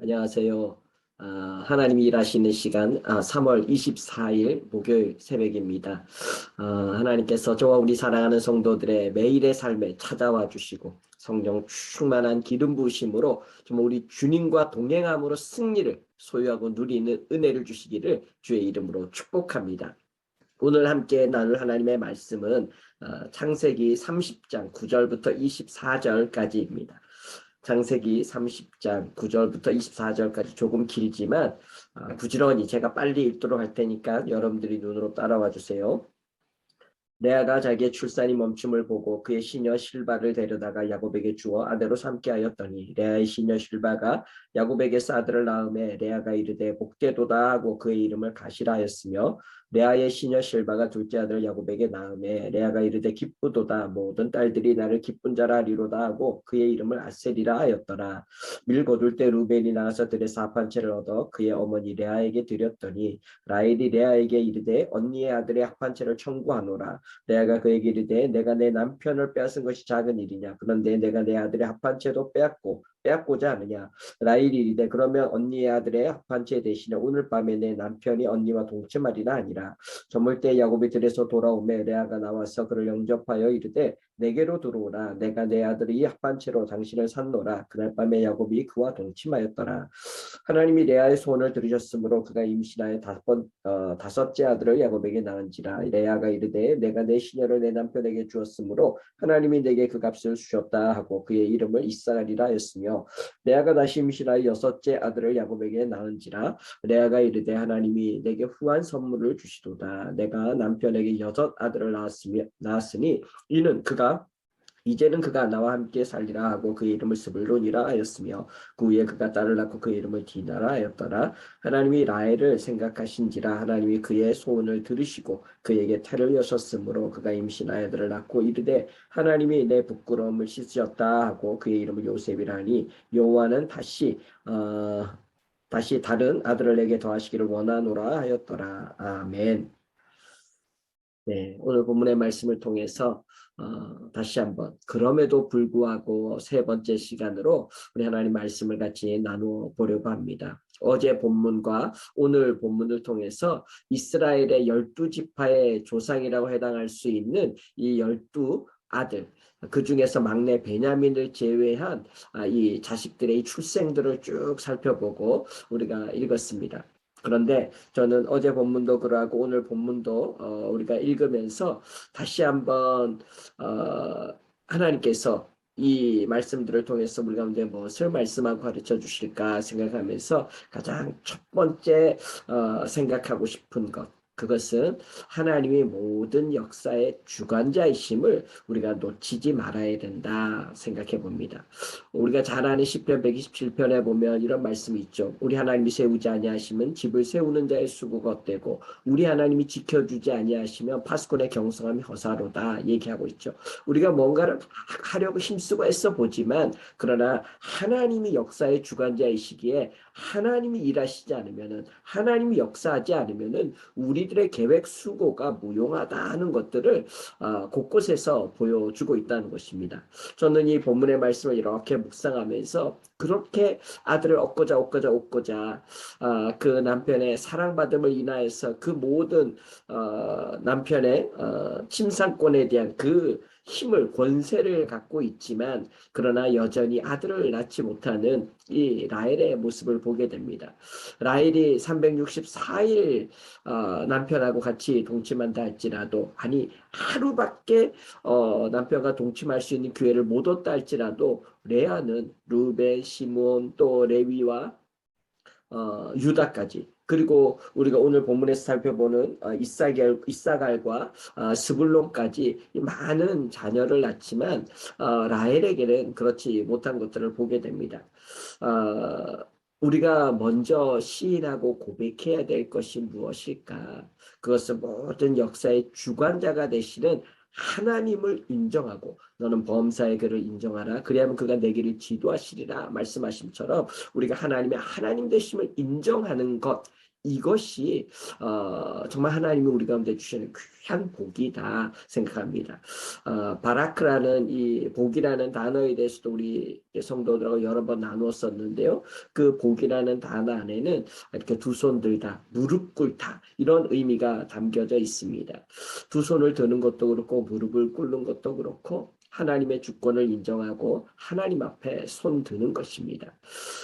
안녕하세요. 아, 하나님이 일하시는 시간 아, 3월 24일 목요일 새벽입니다. 아, 하나님께서 저와 우리 사랑하는 성도들의 매일의 삶에 찾아와 주시고 성령 충만한 기름 부으심으로 정말 우리 주님과 동행함으로 승리를 소유하고 누리는 은혜를 주시기를 주의 이름으로 축복합니다. 오늘 함께 나눌 하나님의 말씀은 어, 창세기 30장 9절부터 24절까지입니다. 창세기 30장 9절부터 24절까지 조금 길지만 어, 부지런히 제가 빨리 읽도록 할 테니까 여러분들이 눈으로 따라와 주세요. 레아가 자기의 출산이 멈춤을 보고 그의 시녀 실바를 데려다가 야곱에게 주어 아내로 삼게 하였더니 레아의 시녀 실바가 야곱에게서 아들을 낳음에 레아가 이르되 복되도다 하고 그의 이름을 가시라 하였으며 레아의 시녀 실바가 둘째 아들 야곱에게 낳음에 레아가 이르되 기쁘도다. 모든 딸들이 나를 기쁜 자라 하리로다 하고 그의 이름을 아셀이라 하였더라. 밀 거둘 때 루벤이 나가서 들에서 합한 채를 얻어 그의 어머니 레아에게 드렸더니 라헬이 레아에게 이르되 언니의 아들의 합한 채를 청구하노라. 레아가 그에게 이르되 내가 내 남편을 빼앗은 것이 작은 일이냐. 그런데 내가 내 아들의 합한 채도 빼앗고 빼앗고자 하느냐. 라헬이 이르되 그러면 언니의 아들의 채 대신에 오늘 밤에 내 남편이 언니와 동침하리라 아니라 저물 때 야곱이 들에서 돌아오매 레아가 나와서 그를 영접하여 이르되 내게로 들어오라. 내가 내 아들이 합한 채로 당신을 산노라. 그날 밤에 야곱이 그와 동침하였더라. 하나님이 레아의 소원을 들으셨으므로 그가 임신하여 다섯 번 어, 다섯째 아들을 야곱에게 낳은지라. 레아가 이르되 내가 내 시녀를 내 남편에게 주었으므로 하나님이 내게 그 값을 주셨다 하고 그의 이름을 이스라엘이라 하였으며 레아가 다시 임신하여 여섯째 아들을 야곱에게 낳은지라. 레아가 이르되 하나님이 내게 후한 선물을 주시도다. 내가 남편에게 여섯 아들을 낳았으니 이는 그가 이제는 그가 나와 함께 살리라 하고 그의 이름을 스불론이라 하였으며 그 후에 그가 딸을 낳고 그의 이름을 디나라 하였더라. 하나님이 라헬을 생각하신지라 하나님이 그의 소원을 들으시고 그에게 태를 여셨으므로 그가 임신하여 아들을 낳고 이르되 하나님이 내 부끄러움을 씻으셨다 하고 그의 이름을 요셉이라 하니 여호와는 다시 어, 다시 다른 아들을 내게 더하시기를 원하노라 하였더라. 아멘. 네, 오늘 본문의 말씀을 통해서 어, 다시 한번 그럼에도 불구하고 세 번째 시간으로 우리 하나님 말씀을 같이 나누어 보려고 합니다. 어제 본문과 오늘 본문을 통해서 이스라엘의 열두 지파의 조상이라고 해당할 수 있는 이 열두 아들 그 중에서 막내 베냐민을 제외한 아, 이 자식들의 이 출생들을 쭉 살펴보고 우리가 읽었습니다. 그런데 저는 어제 본문도 그러하고 오늘 본문도 어, 우리가 읽으면서 다시 한번 어, 하나님께서 이 말씀들을 통해서 우리 가운데 무엇을 말씀하고 가르쳐 주실까 생각하면서 가장 첫 번째 어, 생각하고 싶은 것 그것은 하나님이 모든 역사의 주관자이심을 우리가 놓치지 말아야 된다 생각해 봅니다. 우리가 잘 아는 시편 127편에 보면 이런 말씀이 있죠. 우리 하나님이 세우지 아니하시면 집을 세우는 자의 수고가 헛되고 우리 하나님이 지켜주지 아니하시면 파수꾼의 경성함이 허사로다 얘기하고 있죠. 우리가 뭔가를 하려고 힘쓰고 애써 보지만 그러나 하나님이 역사의 주관자이시기에 하나님이 일하시지 않으면은 하나님이 역사하지 않으면은 우리 들의 계획 수고가 무용하다 하는 것들을 어, 곳곳에서 보여주고 있다는 것입니다. 저는 이 본문의 말씀을 이렇게 묵상하면서 그렇게 아들을 얻고자 얻고자 얻고자 어, 그 남편의 사랑받음을 인하여서 그 모든 어, 남편의 어, 침상권에 대한 그 힘을 권세를 갖고 있지만 그러나 여전히 아들을 낳지 못하는 이 라헬의 모습을 보게 됩니다. 라헬이 364일 어, 남편하고 같이 동침한다 할지라도 아니 하루밖에 어, 남편과 동침할 수 있는 기회를 못 얻다 할지라도 레아는 루벤, 시몬 또 레위와 어, 유다까지 그리고 우리가 오늘 본문에서 살펴보는 어, 이사갈, 이사갈과 어, 스불론까지 많은 자녀를 낳지만 어, 라헬에게는 그렇지 못한 것들을 보게 됩니다. 어, 우리가 먼저 시인하고 고백해야 될 것이 무엇일까? 그것은 모든 역사의 주관자가 되시는 하나님을 인정하고 너는 범사의 그를 인정하라 그리하면 그가 내 길을 지도하시리라 말씀하심처럼 우리가 하나님의 하나님 되심을 인정하는 것 이것이 어, 정말 하나님이 우리 가운데 주시는 귀한 복이다 생각합니다. 어, 바라크라는 이 복이라는 단어에 대해서도 우리 성도들하고 여러 번 나누었었는데요. 그 복이라는 단어 안에는 이렇게 두 손 들다, 무릎 꿇다 이런 의미가 담겨져 있습니다. 두 손을 드는 것도 그렇고 무릎을 꿇는 것도 그렇고 하나님의 주권을 인정하고 하나님 앞에 손 드는 것입니다.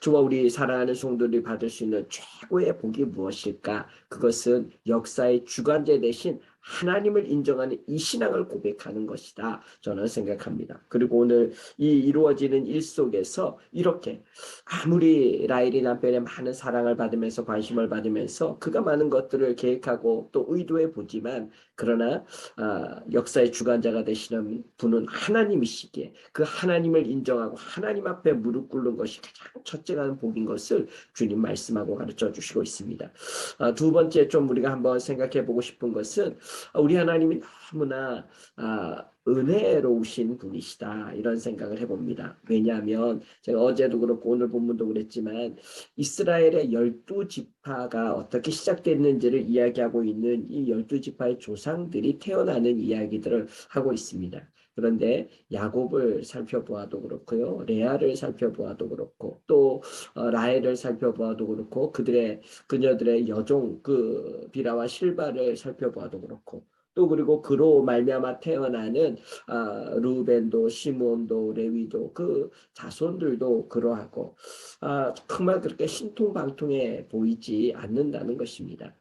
주와 우리 사랑하는 성도들이 받을 수 있는 최고의 복이 무엇일까? 그것은 역사의 주관자 대신 하나님을 인정하는 이 신앙을 고백하는 것이다. 저는 생각합니다. 그리고 오늘 이 이루어지는 일 속에서 이렇게 아무리 라일이 남편의 많은 사랑을 받으면서 관심을 받으면서 그가 많은 것들을 계획하고 또 의도해 보지만 그러나 아, 역사의 주관자가 되시는 분은 하나님이시기에 그 하나님을 인정하고 하나님 앞에 무릎 꿇는 것이 가장 첫째가 복인 것을 주님 말씀하고 가르쳐 주시고 있습니다. 아, 두 번째 좀 우리가 한번 생각해 보고 싶은 것은 우리 하나님이 너무나 아, 은혜로우신 분이시다 이런 생각을 해봅니다. 왜냐하면 제가 어제도 그렇고 오늘 본문도 그랬지만 이스라엘의 열두 지파가 어떻게 시작됐는지를 이야기하고 있는 이 열두 지파의 조상들이 태어나는 이야기들을 하고 있습니다. 그런데 야곱을 살펴보아도 그렇고요. 레아를 살펴보아도 그렇고 또 어, 라헬을 살펴보아도 그렇고 그들의 그녀들의 여종 그 비라와 실바를 살펴보아도 그렇고 또 그리고 그로 말미암아 태어나는 아, 루벤도 시몬도 레위도 그 자손들도 그러하고 아, 정말 그렇게 신통방통해 보이지 않는다는 것입니다.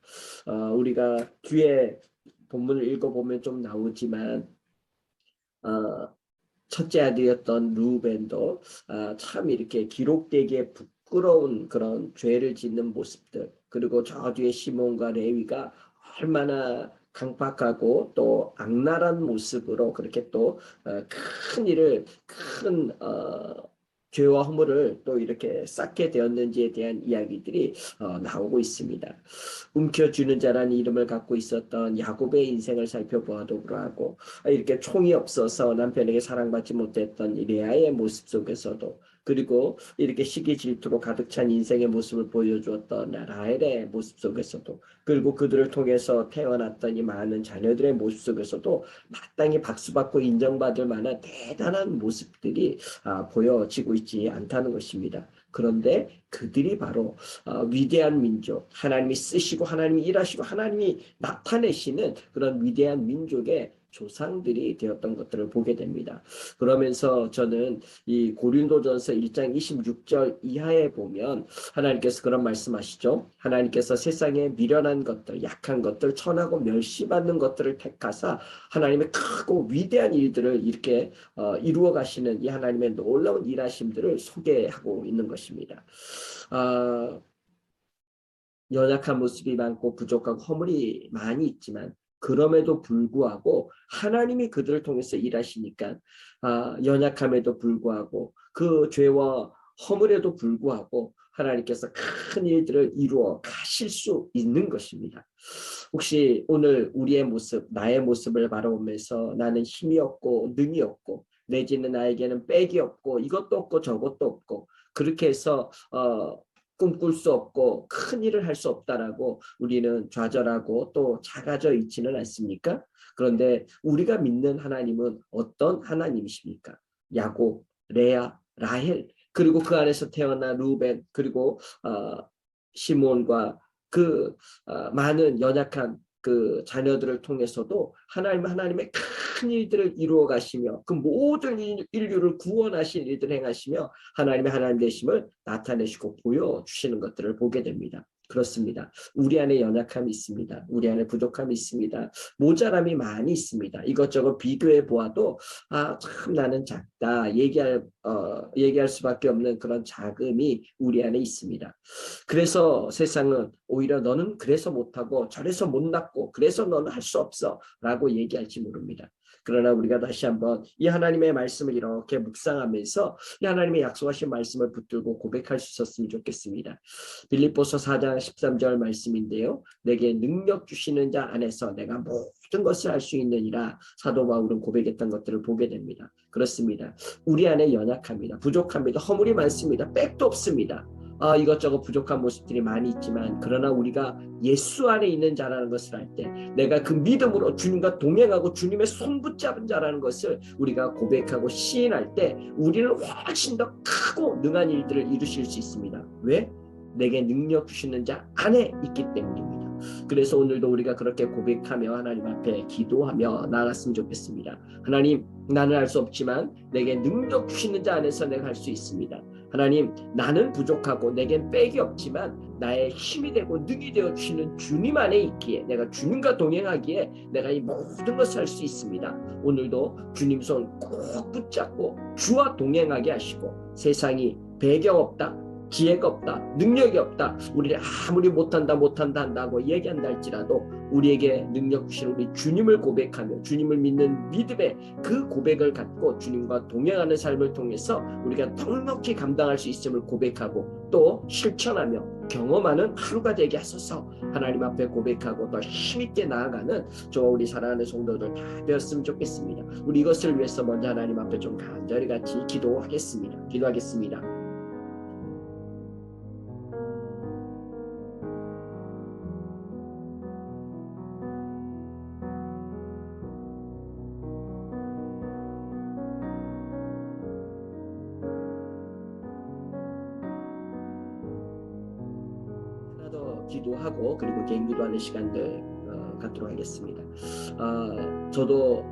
어, 우리가 뒤에 본문을 읽어보면 좀 나오지만 어, 첫째 아들이었던 루벤도 어, 참 이렇게 기록되기에 부끄러운 그런 죄를 짓는 모습들 그리고 저 뒤에 시몬과 레위가 얼마나 강박하고 또 악랄한 모습으로 그렇게 또큰 어, 일을 큰 어, 죄와 허물을 또 이렇게 쌓게 되었는지에 대한 이야기들이 어, 나오고 있습니다. 움켜쥐는 자라는 이름을 갖고 있었던 야곱의 인생을 살펴보아도 그러하고 이렇게 총이 없어서 남편에게 사랑받지 못했던 레아의 모습 속에서도 그리고 이렇게 시기 질투로 가득 찬 인생의 모습을 보여주었던 라헬의 모습 속에서도 그리고 그들을 통해서 태어났던 이 많은 자녀들의 모습 속에서도 마땅히 박수받고 인정받을 만한 대단한 모습들이 아, 보여지고 있지 않다는 것입니다. 그런데 그들이 바로 어, 위대한 민족, 하나님이 쓰시고 하나님이 일하시고 하나님이 나타내시는 그런 위대한 민족의 조상들이 되었던 것들을 보게 됩니다. 그러면서 저는 이 고린도전서 1장 26절 이하에 보면 하나님께서 그런 말씀하시죠. 하나님께서 세상에 미련한 것들, 약한 것들, 천하고 멸시받는 것들을 택하사 하나님의 크고 위대한 일들을 이렇게 어, 이루어 가시는 이 하나님의 놀라운 일하심들을 소개하고 있는 것입니다. 어, 연약한 모습이 많고 부족하고 허물이 많이 있지만 그럼에도 불구하고 하나님이 그들을 통해서 일하시니까 아, 연약함에도 불구하고 그 죄와 허물에도 불구하고 하나님께서 큰 일들을 이루어 가실 수 있는 것입니다. 혹시 오늘 우리의 모습, 나의 모습을 바라보면서 나는 힘이 없고 능이 없고 내지는 나에게는 빽이 없고 이것도 없고 저것도 없고 그렇게 해서 어, 꿈꿀 수 없고 큰 일을 할 수 없다라고 우리는 좌절하고 또 작아져 있지는 않습니까? 그런데 우리가 믿는 하나님은 어떤 하나님이십니까? 야곱, 레아, 라헬 그리고 그 안에서 태어난 루벤 그리고 어, 시몬과 그 어, 많은 연약한 그 자녀들을 통해서도 하나님 하나님의 큰 일들을 이루어 가시며 그 모든 인류를 구원하신 일들 행하시며 하나님의 하나님 되심을 나타내시고 보여 주시는 것들을 보게 됩니다. 그렇습니다. 우리 안에 연약함이 있습니다. 우리 안에 부족함이 있습니다. 모자람이 많이 있습니다. 이것저것 비교해 보아도 아 참 나는 작다 얘기할 어 얘기할 수밖에 없는 그런 자금이 우리 안에 있습니다. 그래서 세상은 오히려 너는 그래서 못하고 저래서 못났고 그래서 너는 할 수 없어라고 얘기할지 모릅니다. 그러나 우리가 다시 한번 이 하나님의 말씀을 이렇게 묵상하면서 이 하나님의 약속하신 말씀을 붙들고 고백할 수 있었으면 좋겠습니다. 빌립보서 4장 13절 말씀인데요. 내게 능력 주시는 자 안에서 내가 모든 것을 할수 있느니라 사도 바울은 고백했던 것들을 보게 됩니다. 그렇습니다. 우리 안에 연약합니다. 부족합니다. 허물이 많습니다. 빽도 없습니다. 아, 이것저것 부족한 모습들이 많이 있지만 그러나 우리가 예수 안에 있는 자라는 것을 할때 내가 그 믿음으로 주님과 동행하고 주님의 손 붙잡은 자라는 것을 우리가 고백하고 시인할 때 우리는 훨씬 더 크고 능한 일들을 이루실 수 있습니다. 왜? 내게 능력 주시는 자 안에 있기 때문입니다. 그래서 오늘도 우리가 그렇게 고백하며 하나님 앞에 기도하며 나아갔으면 좋겠습니다. 하나님 나는 할수 없지만 내게 능력 주시는 자 안에서 내가 할 수 있습니다. 하나님 나는 부족하고 내겐 빽이 없지만 나의 힘이 되고 능이 되어 주시는 주님 안에 있기에 내가 주님과 동행하기에 내가 이 모든 것을 할 수 있습니다. 오늘도 주님 손 꼭 붙잡고 주와 동행하게 하시고 세상이 배경 없다 지혜가 없다, 능력이 없다, 우리를 아무리 못한다, 못한다 한다고 얘기한다 할지라도 우리에게 능력 주신 우리 주님을 고백하며 주님을 믿는 믿음의 그 고백을 갖고 주님과 동행하는 삶을 통해서 우리가 넉넉히 감당할 수 있음을 고백하고 또 실천하며 경험하는 하루가 되게 하소서 하나님 앞에 고백하고 더 힘있게 나아가는 저와 우리 사랑하는 성도들 다 되었으면 좋겠습니다. 우리 이것을 위해서 먼저 하나님 앞에 좀 간절히 같이 기도하겠습니다. 기도하겠습니다. 기도 하고 그리고 개인 기도하는 시간들 어, 갖도록 하겠습니다. 어, 저도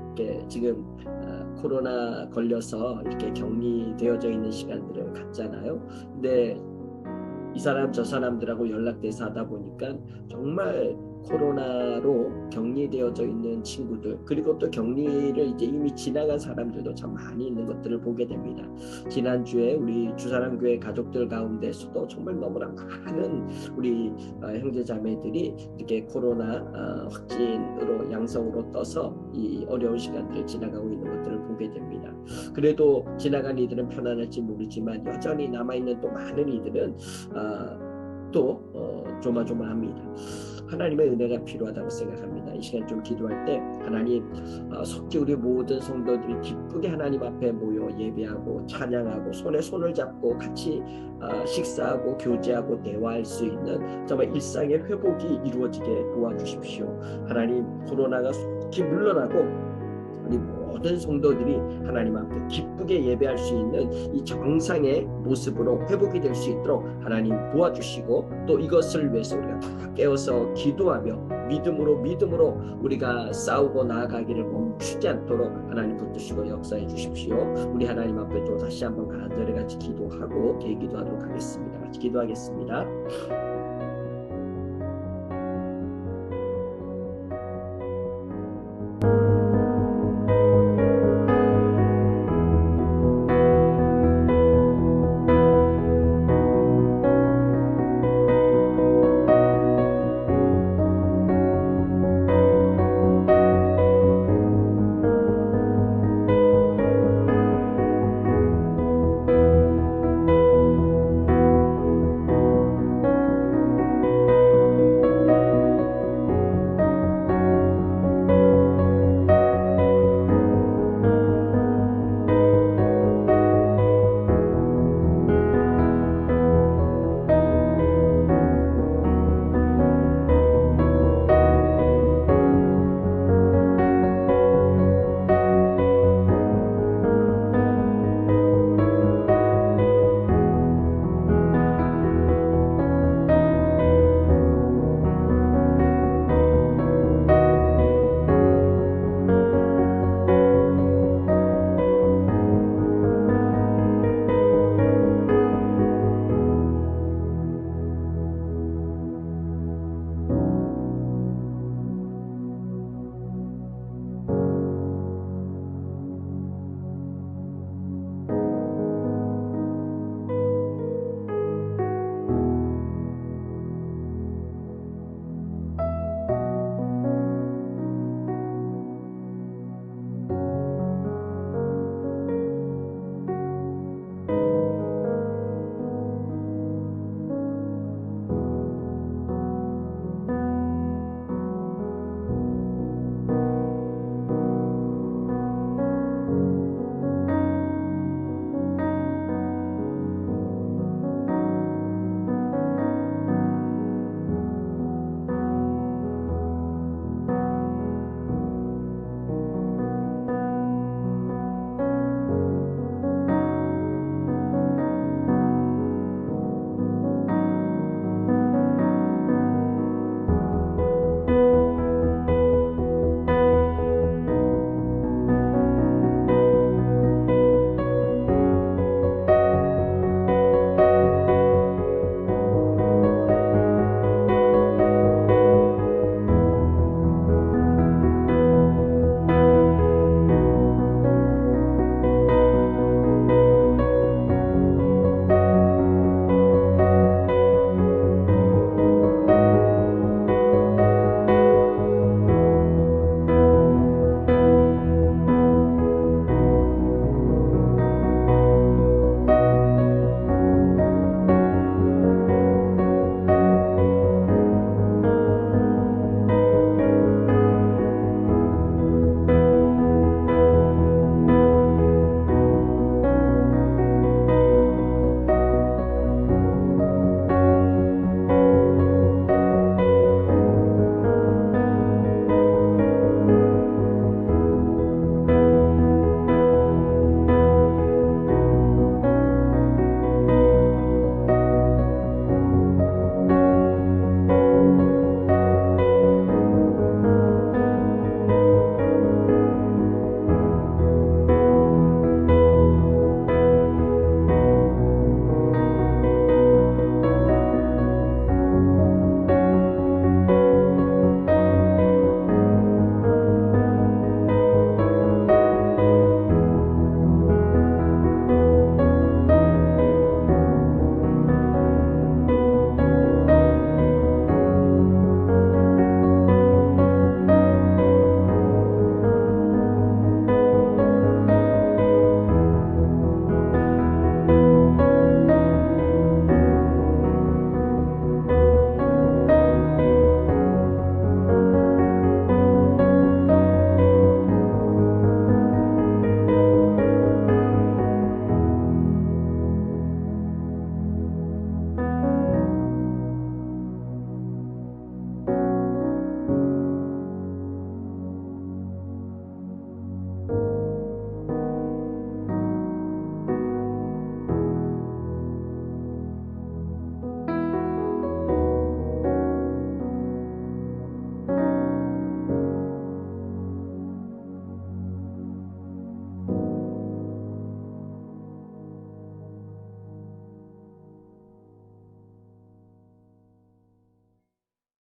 지금 어, 코로나 걸려서 이렇게 격리되어져 있는 시간들을 갖잖아요. 근데 이 사람 저 사람들하고 연락돼서 하다 보니까 정말 코로나로 격리되어져 있는 친구들 그리고 또 격리를 이제 이미 지나간 사람들도 참 많이 있는 것들을 보게 됩니다. 지난주에 우리 주사랑교회 가족들 가운데서도 정말 너무나 많은 우리 어, 형제자매들이 이렇게 코로나 어, 확진으로 양성으로 떠서 이 어려운 시간들을 지나가고 있는 것들을 보게 됩니다. 그래도 지나간 이들은 편안할지 모르지만 여전히 남아있는 또 많은 이들은 어, 또 조마조마합니다. 하나님의 은혜가 필요하다고 생각합니다. 이 시간 좀 기도할 때 하나님 어, 속히 우리 모든 성도들이 기쁘게 하나님 앞에 모여 예배하고 찬양하고 손에 손을 잡고 같이 어, 식사하고 교제하고 대화할 수 있는 정말 일상의 회복이 이루어지게 도와주십시오. 하나님 코로나가 속히 물러나고 우리 모든 성도들이 하나님 앞에 기쁘게 예배할 수 있는 이 정상의 모습으로 회복이 될 수 있도록 하나님 도와주시고 또 이것을 위해서 우리가 깨어서 기도하며 믿음으로 믿음으로 우리가 싸우고 나아가기를 멈추지 않도록 하나님 붙드시고 역사해 주십시오. 우리 하나님 앞에 또 다시 한번 간절히 같이 기도하고 계기도하도록 하겠습니다. 같이 기도하겠습니다.